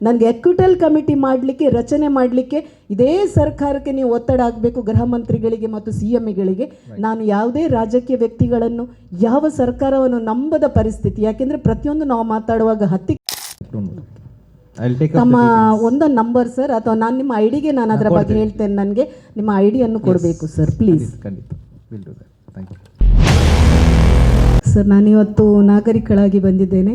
ನನಗೆ ಎಕ್ವಿಟಲ್ ಕಮಿಟಿ ಮಾಡಲಿಕ್ಕೆ ರಚನೆ ಮಾಡಲಿಕ್ಕೆ ಇದೇ ಸರ್ಕಾರಕ್ಕೆ ನೀವು ಒತ್ತಡ ಆಗಬೇಕು ಗೃಹ ಮಂತ್ರಿಗಳಿಗೆ ಮತ್ತು ಸಿ ಎಮ್ಗಳಿಗೆ ನಾನು ಯಾವುದೇ ರಾಜಕೀಯ ವ್ಯಕ್ತಿಗಳನ್ನು ಯಾವ ಸರ್ಕಾರವನ್ನು ನಂಬದ ಪರಿಸ್ಥಿತಿ ಯಾಕೆಂದರೆ ಪ್ರತಿಯೊಂದು ನಾವು ಮಾತಾಡುವಾಗ ಹತ್ತಿ ತಮ್ಮ ಒಂದೊಂದು ನಂಬರ್ ಸರ್ ಅಥವಾ ನಾನು ನಿಮ್ಮ ಐಡಿಗೆ ಡಿಗೆ ನಾನು ಅದರ ಬಗ್ಗೆ ಹೇಳ್ತೇನೆ ನನಗೆ. ನಿಮ್ಮ ಐಡಿಯನ್ನು ಡಿಯನ್ನು ಕೊಡಬೇಕು ಸರ್ ಪ್ಲೀಸ್ ಖಂಡಿತ ಸರ್ ನಾನಿವತ್ತು ನಾಗರಿಕಳಾಗಿ ಬಂದಿದ್ದೇನೆ.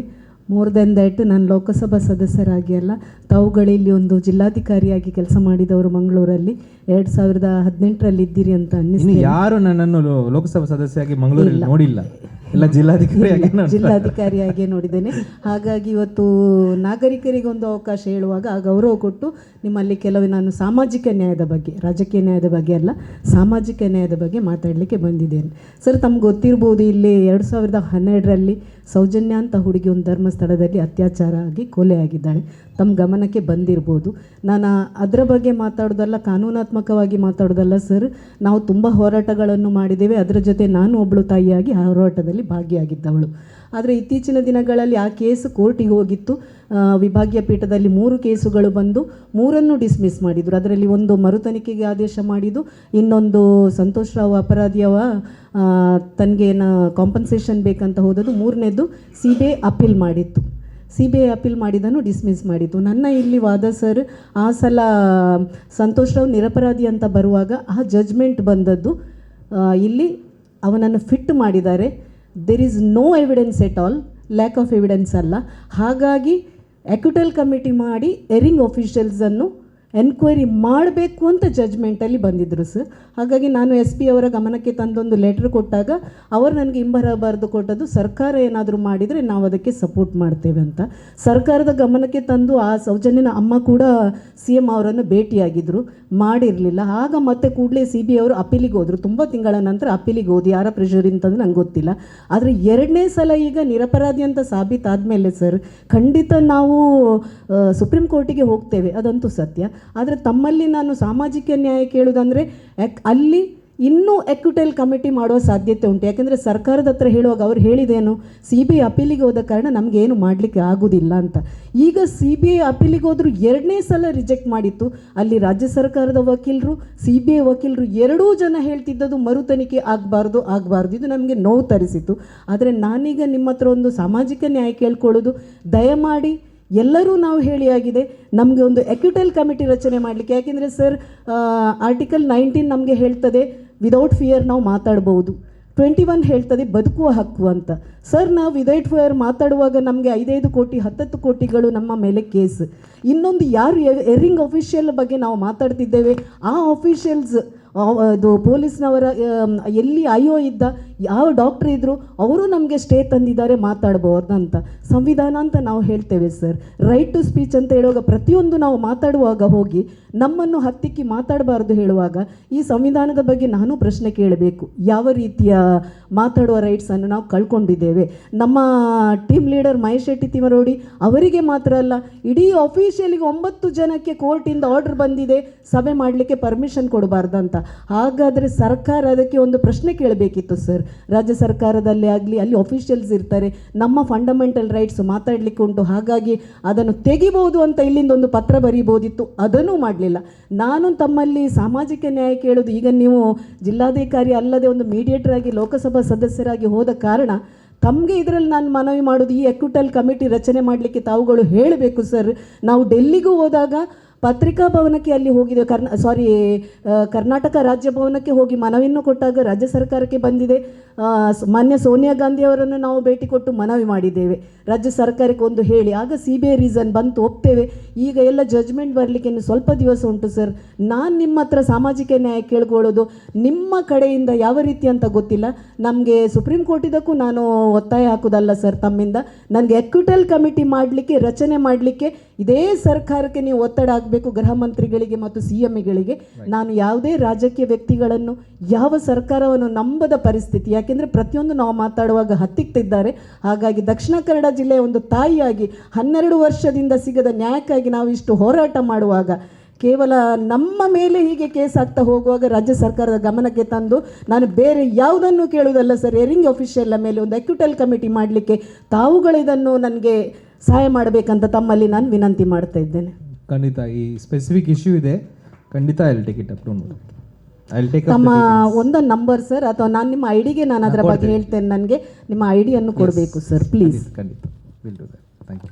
ಮೋರ್ ದೆನ್ ದಟ್ ನಾನು ಲೋಕಸಭಾ ಸದಸ್ಯರಾಗಿ ಅಲ್ಲ ತಾವುಗಳಲ್ಲಿ ಒಂದು ಜಿಲ್ಲಾಧಿಕಾರಿಯಾಗಿ ಕೆಲಸ ಮಾಡಿದವರು ಮಂಗಳೂರಲ್ಲಿ. ಎರಡು ಸಾವಿರದ ಹದಿನೆಂಟರಲ್ಲಿ ಇದ್ದೀರಿ ಅಂತ ಅನ್ನಿಸ್ತು ಅನ್ನಿಸ್ತೀನಿ ಯಾರು ನನ್ನನ್ನು ಲೋಕಸಭಾ ಸದಸ್ಯರಾಗಿ ಮಂಗಳೂರಲ್ಲಿ ನೋಡಿಲ್ಲ. ಎಲ್ಲ ಜಿಲ್ಲಾಧಿಕಾರಿಯಾಗಿ ಜಿಲ್ಲಾಧಿಕಾರಿಯಾಗಿಯೇ ಜಿಲ್ಲಾಧಿಕಾರಿಯಾಗಿ ನೋಡಿದ್ದೇನೆ. ಹಾಗಾಗಿ ಇವತ್ತು ನಾಗರಿಕರಿಗೆ ಒಂದು ಅವಕಾಶ ಹೇಳುವಾಗ ಆ ಗೌರವ ಕೊಟ್ಟು ನಿಮ್ಮಲ್ಲಿ ಕೆಲವು ನಾನು ಸಾಮಾಜಿಕ ನ್ಯಾಯದ ಬಗ್ಗೆ ರಾಜಕೀಯ ನ್ಯಾಯದ ಬಗ್ಗೆ ಅಲ್ಲ ಸಾಮಾಜಿಕ ನ್ಯಾಯದ ಬಗ್ಗೆ ಮಾತಾಡಲಿಕ್ಕೆ ಬಂದಿದ್ದೇನೆ. ಸರ್ ತಮ್ಗೆ ಗೊತ್ತಿರ್ಬೋದು ಇಲ್ಲಿ ಎರಡು ಸಾವಿರದ ಹನ್ನೆರಡರಲ್ಲಿ ಸೌಜನ್ಯ ಅಂತ ಹುಡುಗಿ ಒಂದು ಧರ್ಮಸ್ಥಳದಲ್ಲಿ ಅತ್ಯಾಚಾರ ಆಗಿ ಕೊಲೆಯಾಗಿದ್ದಾಳೆ ತಮ್ಮ ಗಮನಕ್ಕೆ ಬಂದಿರ್ಬೋದು. ನಾನು ಅದರ ಬಗ್ಗೆ ಮಾತಾಡೋದಲ್ಲ, ಕಾನೂನಾತ್ಮಕವಾಗಿ ಮಾತಾಡೋದಲ್ಲ ಸರ್. ನಾವು ತುಂಬ ಹೋರಾಟಗಳನ್ನು ಮಾಡಿದ್ದೇವೆ. ಅದರ ಜೊತೆ ನಾನು ಒಬ್ಬಳು ತಾಯಿಯಾಗಿ ಆ ಹೋರಾಟದಲ್ಲಿ ಭಾಗಿಯಾಗಿದ್ದವಳು. ಆದರೆ ಇತ್ತೀಚಿನ ದಿನಗಳಲ್ಲಿ ಆ ಕೇಸು ಕೋರ್ಟಿಗೆ ಹೋಗಿತ್ತು. ವಿಭಾಗೀಯ ಪೀಠದಲ್ಲಿ ಮೂರು ಕೇಸುಗಳು ಬಂದು ಮೂರನ್ನು ಡಿಸ್ಮಿಸ್ ಮಾಡಿದರು. ಅದರಲ್ಲಿ ಒಂದು ಮರುತನಿಖೆಗೆ ಆದೇಶ ಮಾಡಿದ್ದು, ಇನ್ನೊಂದು ಸಂತೋಷ್ ರಾವ್ ಅಪರಾಧಿಯವ ತನಗೆ ಕಾಂಪನ್ಸೇಷನ್ ಬೇಕಂತ ಹೋದದ್ದು, ಮೂರನೇದು ಸಿ ಬಿ ಐ ಅಪೀಲ್ ಮಾಡಿತ್ತು. ಸಿ ಬಿ ಐ ಅಪೀಲ್ ಮಾಡಿದ್ದನ್ನು ಡಿಸ್ಮಿಸ್ ಮಾಡಿತ್ತು ನನ್ನ ಇಲ್ಲಿ ವಾದ ಸರ್, ಆ ಸಲ ಸಂತೋಷ್ ರಾವ್ ನಿರಪರಾಧಿ ಅಂತ ಬರುವಾಗ ಆ ಜಜ್ಮೆಂಟ್ ಬಂದದ್ದು ಇಲ್ಲಿ ಅವನನ್ನು ಫಿಟ್ ಮಾಡಿದ್ದಾರೆ. There is no evidence at all lack of evidence ಅಲ್ಲ. ಹಾಗಾಗಿ ಎಕ್ವಿಟಲ್ ಕಮಿಟಿ ಮಾಡಿ ಎರಿಂಗ್ ಅಫಿಷಿಯಲ್ಸನ್ನು ಎನ್ಕ್ವೈರಿ ಮಾಡಬೇಕು ಅಂತ ಜಜ್ಮೆಂಟಲ್ಲಿ ಬಂದಿದ್ದರು ಸರ್ ಹಾಗಾಗಿ ನಾನು ಎಸ್ ಪಿ ಅವರ ಗಮನಕ್ಕೆ ತಂದೊಂದು ಲೆಟ್ರ್ ಕೊಟ್ಟಾಗ ಅವರು ನನಗೆ ಇಂಬರ ಬರೆದು ಕೊಟ್ಟದ್ದು, ಸರ್ಕಾರ ಏನಾದರೂ ಮಾಡಿದರೆ ನಾವು ಅದಕ್ಕೆ ಸಪೋರ್ಟ್ ಮಾಡ್ತೇವೆ ಅಂತ. ಸರ್ಕಾರದ ಗಮನಕ್ಕೆ ತಂದು ಆ ಸೌಜನ್ಯನ ಅಮ್ಮ ಕೂಡ ಸಿ ಎಂ ಅವರನ್ನು ಭೇಟಿಯಾಗಿದ್ದರು ಮಾಡಿರಲಿಲ್ಲ. ಆಗ ಮತ್ತೆ ಕೂಡಲೇ ಸಿ ಬಿ ಅವರು ಅಪೀಲಿಗೆ ಹೋದರು. ತುಂಬ ತಿಂಗಳ ನಂತರ ಅಪೀಲಿಗೆ ಹೋದಿ ಯಾರ ಪ್ರೆಷರ್ ಅಂತಂದು ನಂಗೆ ಗೊತ್ತಿಲ್ಲ. ಆದರೆ ಎರಡನೇ ಸಲ ಈಗ ನಿರಪರಾಧಿ ಅಂತ ಸಾಬೀತಾದ ಮೇಲೆ ಸರ್ ಖಂಡಿತ ನಾವು ಸುಪ್ರೀಂ ಕೋರ್ಟಿಗೆ ಹೋಗ್ತೇವೆ. ಅದಂತೂ ಸತ್ಯ. ಆದರೆ ತಮ್ಮಲ್ಲಿ ನಾನು ಸಾಮಾಜಿಕ ನ್ಯಾಯ ಕೇಳುವುದಂದರೆ ಯಾಕ್ ಅಲ್ಲಿ ಇನ್ನೂ ಎಕ್ವಿಟೈಲ್ ಕಮಿಟಿ ಮಾಡುವ ಸಾಧ್ಯತೆ ಉಂಟು. ಯಾಕೆಂದರೆ ಸರ್ಕಾರದ ಹತ್ರ ಹೇಳುವಾಗ ಅವ್ರು ಹೇಳಿದೇನು ಸಿ ಬಿ ಐ ಅಪೀಲಿಗೆ ಹೋದ ಕಾರಣ ನಮಗೇನು ಮಾಡಲಿಕ್ಕೆ ಆಗೋದಿಲ್ಲ ಅಂತ. ಈಗ ಸಿ ಬಿ ಐ ಅಪೀಲಿಗೆ ಹೋದರೂ ಎರಡನೇ ಸಲ ರಿಜೆಕ್ಟ್ ಮಾಡಿತ್ತು. ಅಲ್ಲಿ ರಾಜ್ಯ ಸರ್ಕಾರದ ವಕೀಲರು ಸಿ ಬಿ ಐ ವಕೀಲರು ಎರಡೂ ಜನ ಹೇಳ್ತಿದ್ದದ್ದು ಮರು ತನಿಖೆ ಆಗಬಾರ್ದು ಆಗಬಾರ್ದು. ಇದು ನಮಗೆ ನೋವು ತರಿಸಿತು. ಆದರೆ ನಾನೀಗ ನಿಮ್ಮ ಹತ್ರ ಒಂದು ಸಾಮಾಜಿಕ ನ್ಯಾಯ ಕೇಳ್ಕೊಳ್ಳೋದು, ದಯಮಾಡಿ ಎಲ್ಲರೂ ನಾವು ಹೇಳಿ ಆಗಿದೆ, ನಮಗೆ ಒಂದು ಎಕ್ಯುಟಲ್ ಕಮಿಟಿ ರಚನೆ ಮಾಡಲಿಕ್ಕೆ. ಯಾಕೆಂದರೆ ಸರ್ ಆರ್ಟಿಕಲ್ ನೈನ್ಟೀನ್ ನಮಗೆ ಹೇಳ್ತದೆ ವಿದೌಟ್ ಫಿಯರ್ ನಾವು ಮಾತಾಡ್ಬೋದು. ಟ್ವೆಂಟಿ ಒನ್ ಹೇಳ್ತದೆ, ಬದುಕುವ ಹಕ್ಕು ಅಂತ. ಸರ್, ನಾವು ವಿದೌಟ್ ಫಿಯರ್ ಮಾತಾಡುವಾಗ ನಮಗೆ ಐದೈದು ಕೋಟಿ, ಹತ್ತತ್ತು ಕೋಟಿಗಳು ನಮ್ಮ ಮೇಲೆ ಕೇಸ್. ಇನ್ನೊಂದು ಯಾರು ಎರಿಂಗ್ ಅಫಿಷಿಯಲ್ ಬಗ್ಗೆ ನಾವು ಮಾತಾಡ್ತಿದ್ದೇವೆ, ಆ ಅಫಿಷಿಯಲ್ಸ್ ಅದು ಪೊಲೀಸ್ನವರ ಎಲ್ಲಿ ಐ ಇದ್ದ ಯಾವ ಡಾಕ್ಟ್ರ್ ಇದ್ದರು ಅವರು ನಮಗೆ ಸ್ಟೇ ತಂದಿದ್ದಾರೆ ಮಾತಾಡ್ಬೋದು ಅಂತ ಸಂವಿಧಾನ ಅಂತ ನಾವು ಹೇಳ್ತೇವೆ ಸರ್ ರೈಟ್ ಟು ಸ್ಪೀಚ್ ಅಂತ ಹೇಳುವಾಗ ಪ್ರತಿಯೊಂದು ನಾವು ಮಾತಾಡುವಾಗ ಹೋಗಿ ನಮ್ಮನ್ನು ಹತ್ತಿಕ್ಕಿ ಮಾತಾಡಬಾರ್ದು ಹೇಳುವಾಗ ಈ ಸಂವಿಧಾನದ ಬಗ್ಗೆ ನಾನು ಪ್ರಶ್ನೆ ಕೇಳಬೇಕು. ಯಾವ ರೀತಿಯ ಮಾತಾಡುವ ರೈಟ್ಸನ್ನು ನಾವು ಕಳ್ಕೊಂಡಿದ್ದೇವೆ? ನಮ್ಮ ಟೀಮ್ ಲೀಡರ್ ಮಹೇಶ್ ಶೆಟ್ಟಿ ತಿಮರೋಡಿ ಅವರಿಗೆ ಮಾತ್ರ ಅಲ್ಲ, ಇಡೀ ಅಫಿಷಿಯಲಿಗೆ ಒಂಬತ್ತು ಜನಕ್ಕೆ ಕೋರ್ಟಿಂದ ಆರ್ಡರ್ ಬಂದಿದೆ, ಸಭೆ ಮಾಡಲಿಕ್ಕೆ ಪರ್ಮಿಷನ್ ಅಂತ ಹಾಗಾದರೆ ಸರ್ಕಾರ ಅದಕ್ಕೆ ಒಂದು ಪ್ರಶ್ನೆ ಕೇಳಬೇಕಿತ್ತು ಸರ್ ರಾಜ್ಯ ಸರ್ಕಾರದಲ್ಲಿ ಆಗಲಿ, ಅಲ್ಲಿ ಅಫಿಷಿಯಲ್ಸ್ ಇರ್ತಾರೆ. ನಮ್ಮ ಫಂಡಮೆಂಟಲ್ ರೈಟ್ಸ್ ಮಾತಾಡಲಿಕ್ಕೆ ಉಂಟು. ಹಾಗಾಗಿ ಅದನ್ನು ತೆಗಿಬೋದು ಅಂತ ಇಲ್ಲಿಂದ ಒಂದು ಪತ್ರ ಬರೀಬೋದಿತ್ತು. ಅದನ್ನು ಮಾಡಲಿಲ್ಲ. ನಾನು ತಮ್ಮಲ್ಲಿ ಸಾಮಾಜಿಕ ನ್ಯಾಯ ಕೇಳೋದು, ಈಗ ನೀವು ಜಿಲ್ಲಾಧಿಕಾರಿ ಅಲ್ಲದೆ ಒಂದು ಮೀಡಿಯೇಟರ್ ಆಗಿ, ಲೋಕಸಭಾ ಸದಸ್ಯರಾಗಿ ಹೋದ ಕಾರಣ ತಮಗೆ ಇದರಲ್ಲಿ ನಾನು ಮನವಿ ಮಾಡೋದು, ಈ ಎಕ್ವಿಟಲ್ ಕಮಿಟಿ ರಚನೆ ಮಾಡಲಿಕ್ಕೆ ತಾವುಗಳು ಹೇಳಬೇಕು ಸರ್ ನಾವು ಡೆಲ್ಲಿಗೂ ಹೋದಾಗ ಪತ್ರಿಕಾ ಭವನಕ್ಕೆ ಅಲ್ಲಿ ಹೋಗಿದೆ, ಕರ್ನಾ ಸಾರಿ ಕರ್ನಾಟಕ ರಾಜ್ಯ ಭವನಕ್ಕೆ ಹೋಗಿ ಮನವಿಯನ್ನು ಕೊಟ್ಟಾಗ ರಾಜ್ಯ ಸರ್ಕಾರಕ್ಕೆ ಬಂದಿದೆ. ಮಾನ್ಯ ಸೋನಿಯಾ ಗಾಂಧಿ ಅವರನ್ನು ನಾವು ಭೇಟಿ ಕೊಟ್ಟು ಮನವಿ ಮಾಡಿದ್ದೇವೆ. ರಾಜ್ಯ ಸರ್ಕಾರಕ್ಕೆ ಒಂದು ಹೇಳಿ. ಆಗ ಸಿ ಬಿ ಐ ರೀಸನ್ ಬಂತು ಒಪ್ತೇವೆ. ಈಗ ಎಲ್ಲ ಜಜ್ಮೆಂಟ್ ಬರಲಿಕ್ಕೆ ಇನ್ನು ಸ್ವಲ್ಪ ದಿವಸ ಉಂಟು ಸರ್ ನಾನು ನಿಮ್ಮ ಹತ್ರ ಸಾಮಾಜಿಕ ನ್ಯಾಯ ಕೇಳ್ಕೊಳ್ಳೋದು ನಿಮ್ಮ ಕಡೆಯಿಂದ ಯಾವ ರೀತಿ ಅಂತ ಗೊತ್ತಿಲ್ಲ. ನಮಗೆ ಸುಪ್ರೀಂ ಕೋರ್ಟಿದಕ್ಕೂ ನಾನು ಒತ್ತಾಯ ಹಾಕೋದಲ್ಲ ಸರ್ ತಮ್ಮಿಂದ. ನನಗೆ ಎಕ್ವಿಟಲ್ ಕಮಿಟಿ ಮಾಡಲಿಕ್ಕೆ ರಚನೆ ಮಾಡಲಿಕ್ಕೆ ಇದೇ ಸರ್ಕಾರಕ್ಕೆ ನೀವು ಒತ್ತಡ ಆಗಬೇಕು ಗೃಹ ಮಂತ್ರಿಗಳಿಗೆ ಮತ್ತು ಸಿ ಎಮ್ಗಳಿಗೆ ನಾನು ಯಾವುದೇ ರಾಜಕೀಯ ವ್ಯಕ್ತಿಗಳನ್ನು ಯಾವ ಸರ್ಕಾರವನ್ನು ನಂಬದ ಪರಿಸ್ಥಿತಿ ಯಾಕೆಂದರೆ ಪ್ರತಿಯೊಂದು ನಾವು ಮಾತಾಡುವಾಗ ಹತ್ತಿಕ್ತಿದ್ದಾರೆ. ಹಾಗಾಗಿ ದಕ್ಷಿಣ ಕನ್ನಡ ಜಿಲ್ಲೆಯ ಒಂದು ತಾಯಿಯಾಗಿ ಹನ್ನೆರಡು ವರ್ಷದಿಂದ ಸಿಗದ ನ್ಯಾಯಕ್ಕಾಗಿ ನಾವು ಇಷ್ಟು ಹೋರಾಟ ಮಾಡುವಾಗ ಕೇವಲ ನಮ್ಮ ಮೇಲೆ ಹೀಗೆ ಕೇಸ್ ಆಗ್ತಾ ಹೋಗುವಾಗ ರಾಜ್ಯ ಸರ್ಕಾರದ ಗಮನಕ್ಕೆ ತಂದು ನಾನು ಬೇರೆ ಯಾವುದನ್ನು ಕೇಳುವುದಲ್ಲ ಸರ್. ಎರಿಂಗ್ ಅಫಿಷಿಯಲ್ ಮೇಲೆ ಒಂದು ಅಕ್ಯುಟಲ್ ಕಮಿಟಿ ಮಾಡಲಿಕ್ಕೆ ತಾವುಗಳಿದನ್ನು ನನಗೆ ಸಹಾಯ ಮಾಡಬೇಕಂತ ತಮ್ಮಲ್ಲಿ ನಾನು ವಿನಂತಿ ಮಾಡ್ತಾ ಇದ್ದೇನೆ. ಖಂಡಿತ ಈ ಸ್ಪೆಸಿಫಿಕ್ ಇಶ್ಯೂ ಇದೆ. ಖಂಡಿತ ಎಲ್ ಟಿಕೆಟ್ ಅಪ್ರೂವ್ ಮಾಡಿ ತಮ್ಮ ಒಂದೊಂದು ನಂಬರ್ ಸರ್ ಅಥವಾ ನಾನು ನಿಮ್ಮ ಐಡಿಗೆ ಡಿಗೆ ನಾನು ಅದರ ಬಗ್ಗೆ ಹೇಳ್ತೇನೆ. ನನಗೆ ನಿಮ್ಮ ಐಡಿಯನ್ನು ಡಿಯನ್ನು ಕೊಡಬೇಕು ಸರ್ ಪ್ಲೀಸ್ ಖಂಡಿತ ವಿಲ್ ಥ್ಯಾಂಕ್ ಯು